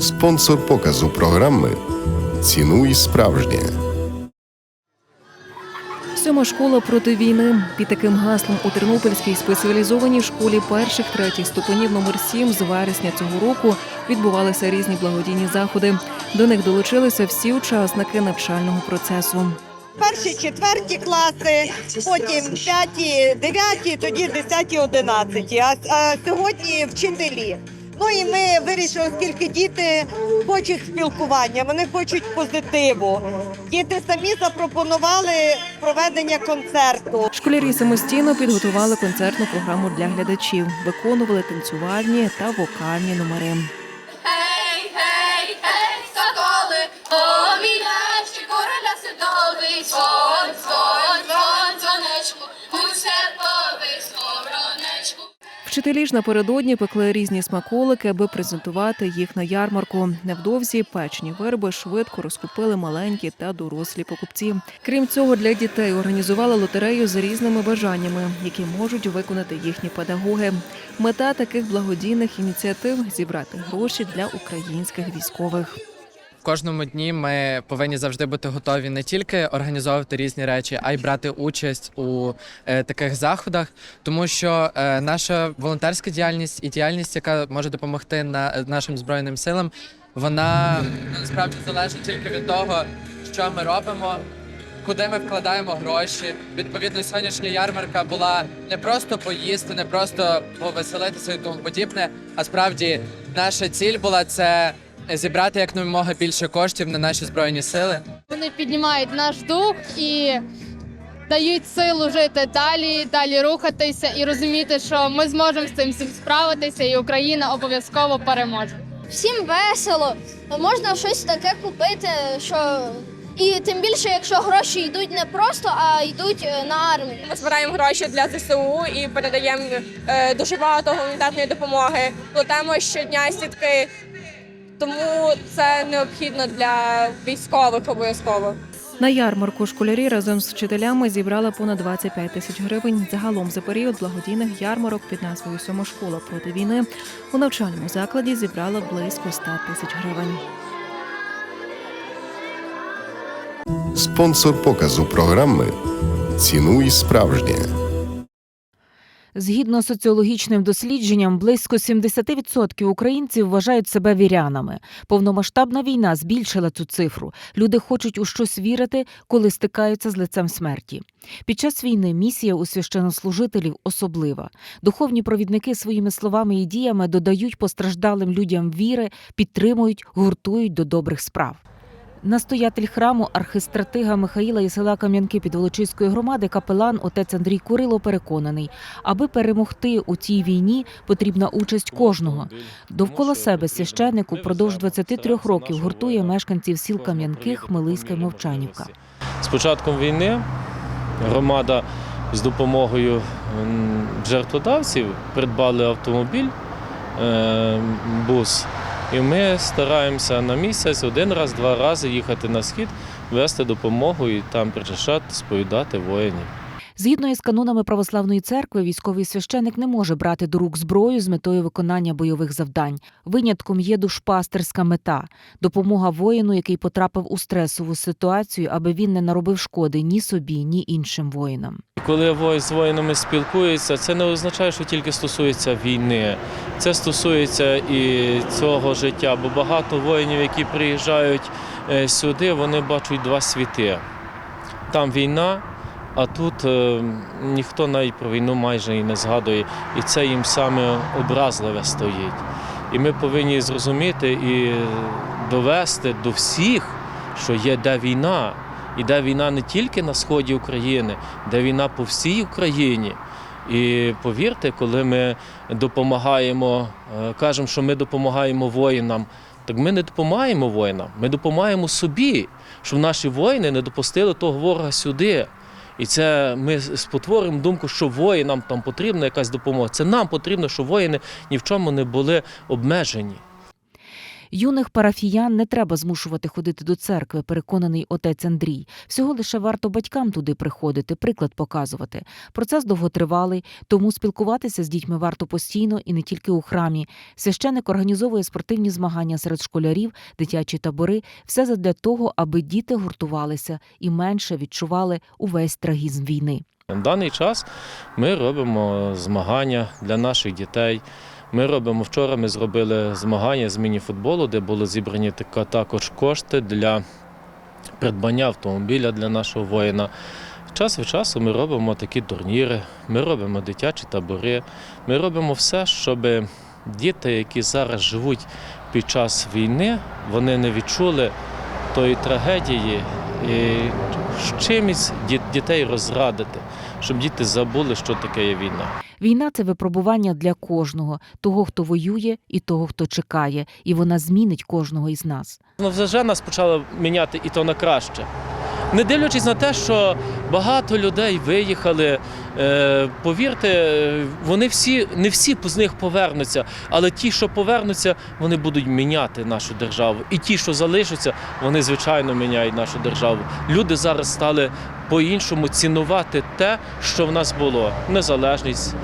Спонсор показу програми Цінуй справжнє. Сьома школа проти війни. Під таким гаслом у Тернопільській спеціалізованій школі перших третіх ступенів номер 7 з вересня цього року відбувалися різні благодійні заходи. До них долучилися всі учасники навчального процесу. Перші, четверті класи, потім п'яті, дев'яті, тоді десяті, одинадцяті. А, а сьогодні вчителі. Ну і ми вирішили, оскільки діти хочуть спілкування, вони хочуть позитиву. Діти самі запропонували проведення концерту. Школярі самостійно підготували концертну програму для глядачів, виконували танцювальні та вокальні номери. Гей, гей, гей, соколи, о, мій левчик, короля сидовий, дзвон, дзвон, дзвон, дзвонечку, у серповий скоронечку. Вчителі ж напередодні пекли різні смаколики, аби презентувати їх на ярмарку. Невдовзі печені вироби швидко розкупили маленькі та дорослі покупці. Крім цього, для дітей організували лотерею з різними бажаннями, які можуть виконати їхні педагоги. Мета таких благодійних ініціатив зібрати гроші для українських військових. Кожному дні ми повинні завжди бути готові не тільки організовувати різні речі, а й брати участь у е, таких заходах, тому що е, наша волонтерська діяльність і діяльність, яка може допомогти на нашим збройним силам, вона насправді залежить тільки від того, що ми робимо. Куди ми вкладаємо гроші? Відповідно, сьогоднішня ярмарка була не просто поїсти, не просто повеселитися і тому подібне. А справді наша ціль була це зібрати якомога більше коштів на наші збройні сили. Вони піднімають наш дух і дають силу жити далі, далі рухатися і розуміти, що ми зможемо з цим всім справитися, і Україна обов'язково переможе. всім весело. Можна щось таке купити, що і тим більше, якщо гроші йдуть не просто, а йдуть е, на армію. Ми збираємо гроші для ЗСУ і передаємо е, дуже багато гуманітарної допомоги. Плетемо щодня сітки, тому це необхідно для військових обов'язково. На ярмарку школярі разом з вчителями зібрали понад 25 тисяч гривень. Загалом за період благодійних ярмарок під назвою Сьома школа проти війни у навчальному закладі зібрали близько 100 тисяч гривень. Спонсор показу програми Цінуй справжнє. Згідно з соціологічним дослідженням, близько 70% українців вважають себе вірянами. Повномасштабна війна збільшила цю цифру. Люди хочуть у щось вірити, коли стикаються з лицем смерті. Під час війни місія у священнослужителів особлива. Духовні провідники своїми словами і діями додають постраждалим людям віри, підтримують, гуртують до добрих справ. Настоятель храму архистратига Михаїла і села Кам'янки Підволочиської громади капелан отець Андрій Курило переконаний, аби перемогти у цій війні потрібна участь кожного. Довкола себе священник упродовж 23 років гуртує мешканців сіл Кам'янки, Хмелиська й Мовчанівка. З початком війни громада з допомогою жертводавців придбали автомобіль, е, бус. І ми стараємося на місяць один раз, два рази їхати на схід, вести допомогу і там причащати, сповідати воїнів. Згідно із канонами православної церкви, військовий священик не може брати до рук зброю з метою виконання бойових завдань. Винятком є душпастерська мета допомога воїну, який потрапив у стресову ситуацію, аби він не наробив шкоди ні собі, ні іншим воїнам. Коли воїн з воїнами спілкується, це не означає, що тільки стосується війни. Це стосується і цього життя, бо багато воїнів, які приїжджають е, сюди, вони бачать два світи. Там війна, а тут е, ніхто навіть про війну майже і не згадує. І це їм саме образливе стоїть. І ми повинні зрозуміти і довести до всіх, що є де війна. Іде війна не тільки на сході України, де війна по всій Україні. І повірте, коли ми допомагаємо, е, кажемо, що ми допомагаємо воїнам, так ми не допомагаємо воїнам, ми допомагаємо собі, щоб наші воїни не допустили того ворога сюди. І це ми спотворимо думку, що воїнам там потрібна якась допомога. Це нам потрібно, щоб воїни ні в чому не були обмежені. Юних парафіян не треба змушувати ходити до церкви, переконаний отець Андрій. Всього лише варто батькам туди приходити, приклад показувати. Процес довготривалий, тому спілкуватися з дітьми варто постійно і не тільки у храмі. Священик організовує спортивні змагання серед школярів, дитячі табори. Все задля того, аби діти гуртувалися і менше відчували увесь трагізм війни. На даний час ми робимо змагання для наших дітей. Ми робимо вчора. Ми зробили змагання з мініфутболу, де були зібрані також кошти для придбання автомобіля для нашого воїна. Час від часу ми робимо такі турніри, ми робимо дитячі табори, ми робимо все, щоб діти, які зараз живуть під час війни, вони не відчули тої трагедії і чимось дітей розрадити, щоб діти забули, що таке є війна. Війна це випробування для кожного, того, хто воює, і того, хто чекає, і вона змінить кожного із нас. Ну, вже нас почало міняти і то на краще. Не дивлячись на те, що багато людей виїхали, е, повірте, е, вони всі, не всі з них повернуться, але ті, що повернуться, вони будуть міняти нашу державу. І ті, що залишаться, вони звичайно міняють нашу державу. Люди зараз стали по-іншому цінувати те, що в нас було: незалежність,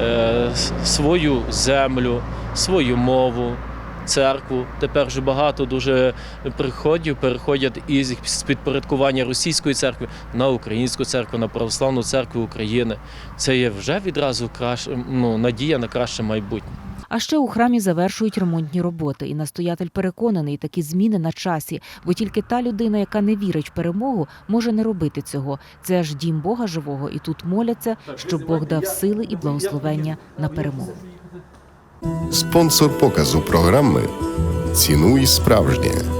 е, свою землю, свою мову. Церкву тепер вже багато дуже приходів переходять із підпорядкування російської церкви на українську церкву, на православну церкву України. Це є вже відразу краще, ну, надія на краще майбутнє. А ще у храмі завершують ремонтні роботи, і настоятель переконаний, такі зміни на часі, бо тільки та людина, яка не вірить в перемогу, може не робити цього. Це ж дім Бога живого, і тут моляться, щоб Бог дав сили і благословення на перемогу. Спонсор показу програми Цінуй справжнє.